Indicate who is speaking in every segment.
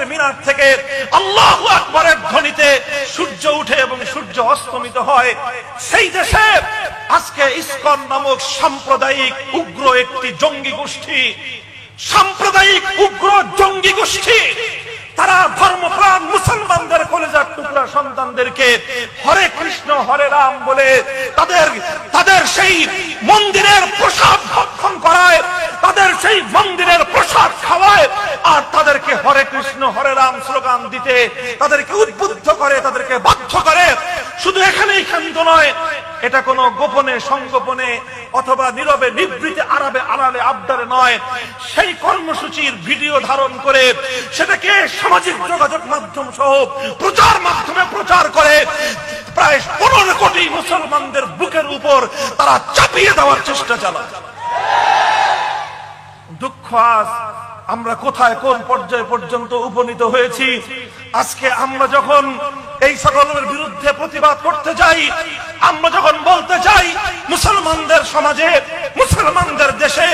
Speaker 1: শরীফের মিনার থেকে আল্লাহ আকবরের ধ্বনিতে সূর্য উঠে এবং সূর্য অস্তমিত হয়। সেই দেশে আজকে ইসকন নামক সাম্প্রদায়িক উগ্র একটি জঙ্গি গোষ্ঠী, সাম্প্রদায়িক উগ্র জঙ্গি গোষ্ঠী, তারা ধর্মপ্রাণ মুসলমানদের কলেজার টুকরা সন্তানদেরকে হরে কৃষ্ণ, হরে রাম বলে তাদের তাদের সেই মন্দিরের প্রসাদ করায় তাদের সেই মন্দিরের প্রসাদ খাওয়ায় আর তাদেরকে হরে কৃষ্ণ হরে রাম স্লোগান দিতে তাদেরকে উদ্বুদ্ধ করে, তাদেরকে বাধ্য করে। শুধু এখানেই ক্ষান্ত নয়, এটা কোনো গোপনে, সংগোপনে অথবা নীরবে নিবৃতে আড়াবে আড়ালে আবদারে নয়। সেই কর্মসূচির ভিডিও ধারণ করে সেটাকে সামাজিক যোগাযোগ মাধ্যম সহ প্রচার মাধ্যমে প্রচার করে প্রায় পনেরো কোটি মুসলমানদের বুকের উপর তারা চাপিয়ে দেওয়ার চেষ্টা চালায়। দুঃখ আজ আমরা কোথায় কোন পর্যায় পর্যন্ত উপনীত হয়েছি? আজকে আমরা যখন এই সকলের বিরুদ্ধে প্রতিবাদ করতে যাই, আমরা যখন বলতে চাই মুসলমানদের সমাজে, মুসলমানদের দেশে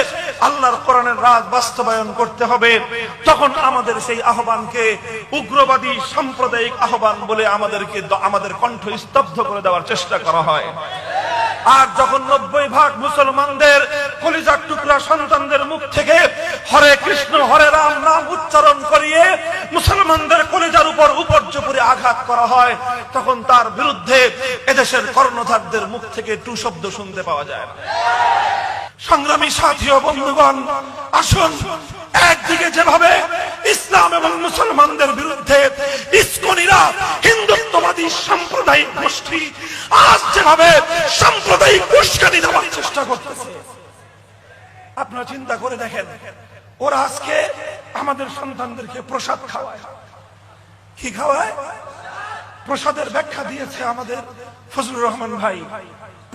Speaker 1: আল্লাহর কোরআনের রাজ বাস্তবায়ন করতে হবে, তখন আমাদের সেই আহ্বানকে উগ্রবাদী সাম্প্রদায়িক আহ্বান বলে আমাদেরকে আমাদের কণ্ঠ স্তব্ধ করে দেওয়ার চেষ্টা করা হয়। আর যখন নব্বই ভাগ মুসলমানদের কলিজার টুকরা সন্তানদের মুখ থেকে হরে কৃষ্ণ, হরে রাম নাম উচ্চারণ করিয়ে মুসলমানদের কলিজার উপর উপর্যপুরে আঘাত করা হয়। তখন তার বিরুদ্ধে এদেশের কর্ণধারদের মুখ থেকে টু শব্দ শুনতে পাওয়া যায়। না সংগ্রামী সাথী ও বন্ধুগণ, আসুন একদিকে যেভাবে ইসলাম এবং মুসলমানদের বিরুদ্ধে ইস্কনিরা হিন্দুত্ববাদী সাম্প্রদায়িক গোষ্ঠী আজ যেভাবে সাম্প্রদায়িক উস্কানি দেওয়ার চেষ্টা করতেছে। আপনারা চিন্তা করে দেখেন, ওরা আজকে আমাদের সন্তানদেরকে প্রসাদ খাওয়ায়। কি খাওয়ায়? প্রসাদের ব্যাখ্যা দিয়েছে আমাদের ফজলুর রহমান ভাই।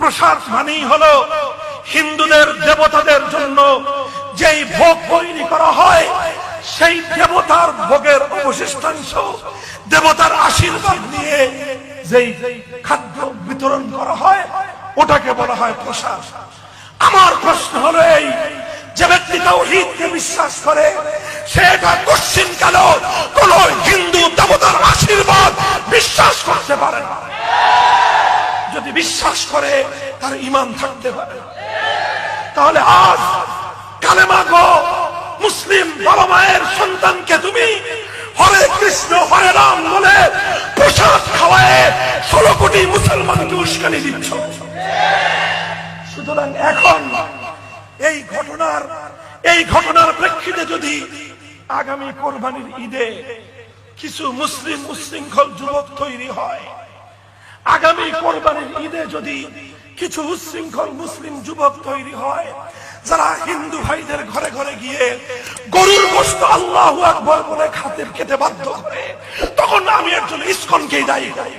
Speaker 1: প্রসাদ মানেই হলো হিন্দুদের দেবতাদের জন্য যেই ভোগ তৈরি করা হয়, সেই দেবতার ভোগের অবশিষ্টাংশ দেবতার আশীর্বাদ নিয়ে যেই খাদ্য বিতরণ করা হয়, ওটাকে বলা হয় প্রসাদ। আমার প্রশ্ন হলো এই ব্যক্তি তাওহীদকে বিশ্বাস করে সেটা কোশ্চিন কাল কোন? হিন্দু দেবতার আশীর্বাদ বিশ্বাস করতে পারে না। যদি বিশ্বাস করে, তার ইমান থাকতে পারে তাহলে আজ কালেমা গো, মুসলিম বাবা মায়ের সন্তানকে তুমি হরে কৃষ্ণ, হরে রাম বলে প্রসাদ খাওয়ায় ষোলো কোটি মুসলমানকে উস্কানি দিচ্ছ। সুতরাং এখন এই ঘটনার এই ঘটনার প্রেক্ষিতে যদি আগামী কোরবানির ঈদে কিছু মুসলিম উশৃঙ্খল যুবক তৈরি হয়, আগামী কোরবানির ঈদে যদি কিছু উশৃঙ্খল মুসলিম যুবক তৈরি হয়, যারা হিন্দু ভাইদের ঘরে ঘরে গিয়ে গরুর গোস্ত আল্লাহ আকবর বলে খাতে খেতে বাধ্য করে তখন আমি একজন ইস্কনকেই দায়ী দায়ী।